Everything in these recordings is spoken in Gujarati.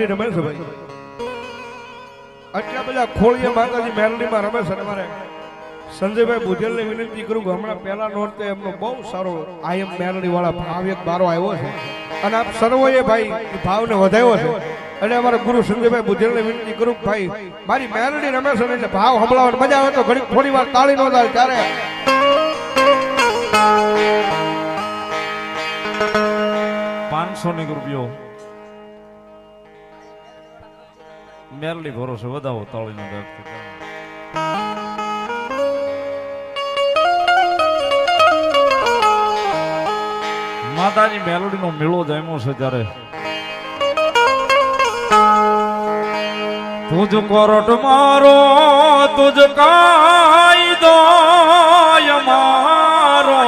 રમે ભાઈ. આટલા બધા ખોળીએ માતાજી મેલડીમાં રમે છે અને મારે સંજયભાઈ બુજેલને વિનંતી કરું કે હમણાં પહેલા નોરતે એમનો બહુ સારો આયમ મેલડી વાળા ભાવ એક બારો આવ્યો છે. અને આપ સર્વોએ ભાઈ ભાવને વધાર્યો છે. એટલે અમારા ગુરુ સંજયભાઈ બુજેલને વિનંતી કરું ભાઈ, મારી મેલડી રમે છે એટલે ભાવ સંભળાવવાની મજા આવે તો ઘડી થોડી વાર તાળી નો થાય ત્યારે. પાંચસો ની રૂપિયો. મેરલી ભરોસે વધાવો તાળીનો દર્દ માતાજી મેલોડીનો મેળો જામ્યો છે ત્યારે તુજ કોરટ મારો તુજ કાયદો મારો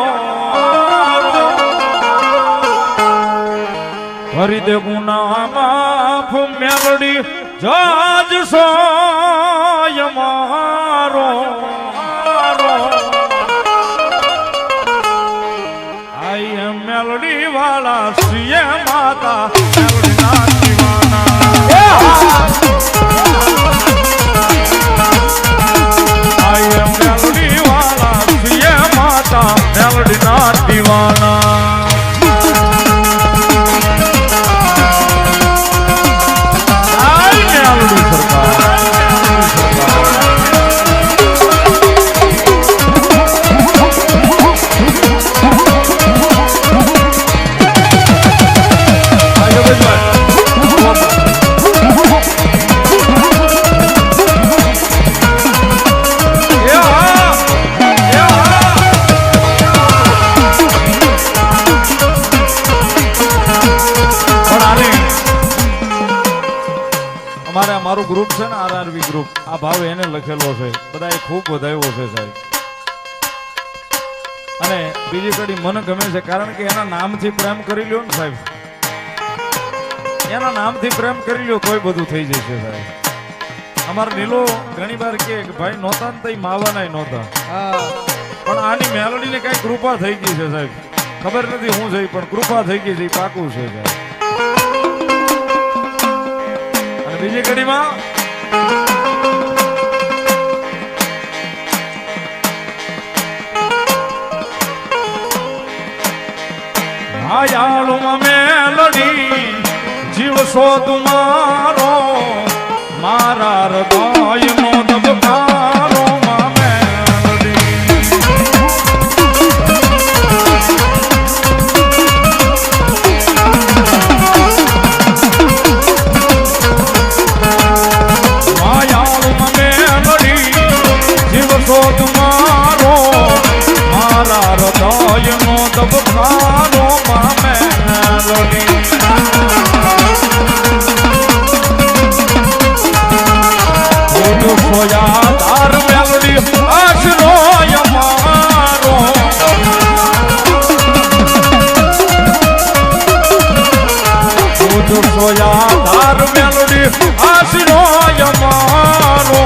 હરી દે ગુના માફ મેલડી જાજ સોય મારો આઈ મેલડી વાળા શ્રીએ માતા મેલડી ના દીવાના મેલડી ના દીવાના છે ને આરઆરબી ગ્રુપ આ ભાવ એને લખેલો છે. બધાએ ખૂબ વધાવ્યો છે સાહેબ. અને બીજી કડી મને ગમે છે કારણ કે એના નામથી પ્રેમ કરી લ્યો ને સાહેબ. એના નામથી પ્રેમ કરી લ્યો કોઈ બધું થઈ જશે સાહેબ. અમારો નીલો ઘણી વાર કે ભાઈ નહોતા ને તઈ માવાના નહોતા. પણ આની મેલડીને કઈ કૃપા થઈ ગઈ છે સાહેબ. ખબર નથી હું છે પણ કૃપા થઈ ગઈ છે પાકું છે સાહેબ. અને બીજી કડીમાં માયાળુમાં મેલડી જીવશો તુમારો મારા. હૃદય દબકારો આશરો અમારો.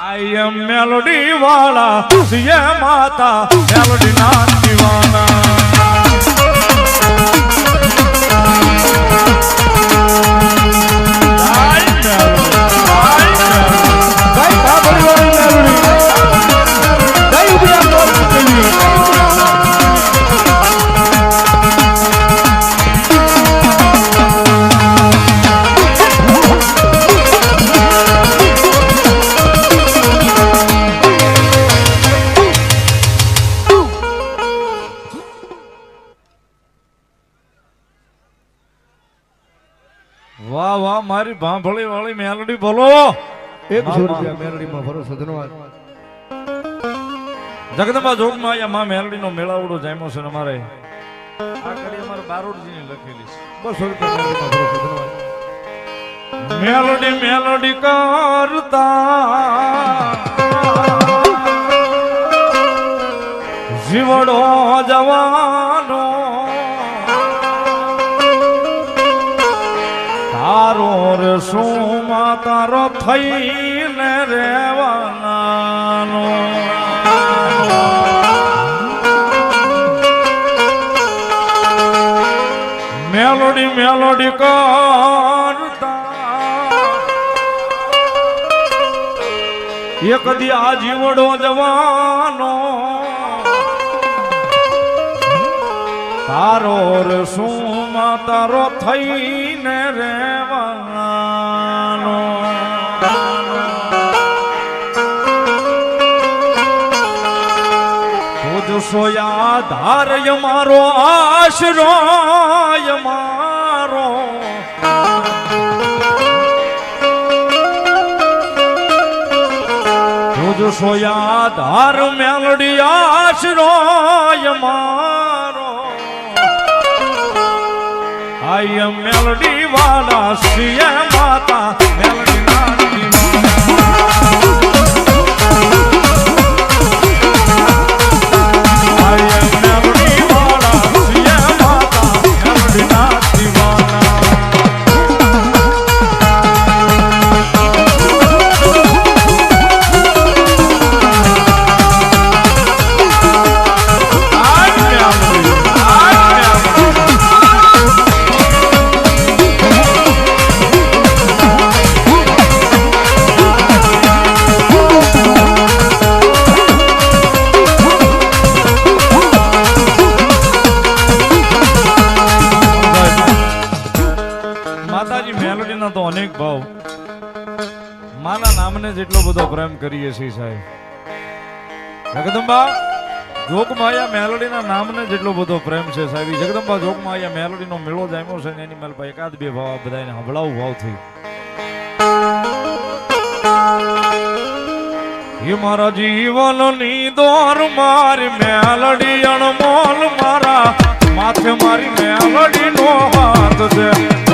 આઈ એમ મેલોડી વાળા સિય માતા મેલોડી ના દીવાના વાહ વાહ મારી ભાંભળી વાળી મેલડી બોલો. એકસો રૂપિયા મેલડીમાં ધન્યવાદ જગદંબા જોગમાં અહીંયા માં મેલડીનો મેળાવડો જામ્યો છે અમારે. આ કડી અમારે બારોડજીની લખેલી છે. બસો રૂપિયા મેલોડી મેલોડી કરતા. જીવડો રે તારો થઈને રેવાના મેલોડી મેલોડી કરતા. એક દી આ જીવડો જવાનો તારો રસુમાં તારો થઈને રેવાનો સોયા ધારય મારો આશરો મારો. તુજ સોયા ધાર મેલડી આશરો મારો. આઈ એમ મેલડી વાલા શ્રીય માતા. મેલડી માના નામને જેટલો બધો પ્રેમ કરીએ છીએ સાહેબ. જગદંબા, જોગમાયા મેલોડીના નામને જેટલો બધો પ્રેમ છે સાહેબ. જગદંબા, જોગમાયા મેલોડીનો મેળો જામ્યો છે એની મેલ પર એકાદ બે ભાવ બધાને હંભળાવું ભાવ થઈ એ મારા જીવનની દોર મારી મેલડી અણમોલ મારા. માથે મારી મેલડી નો હાથ છે.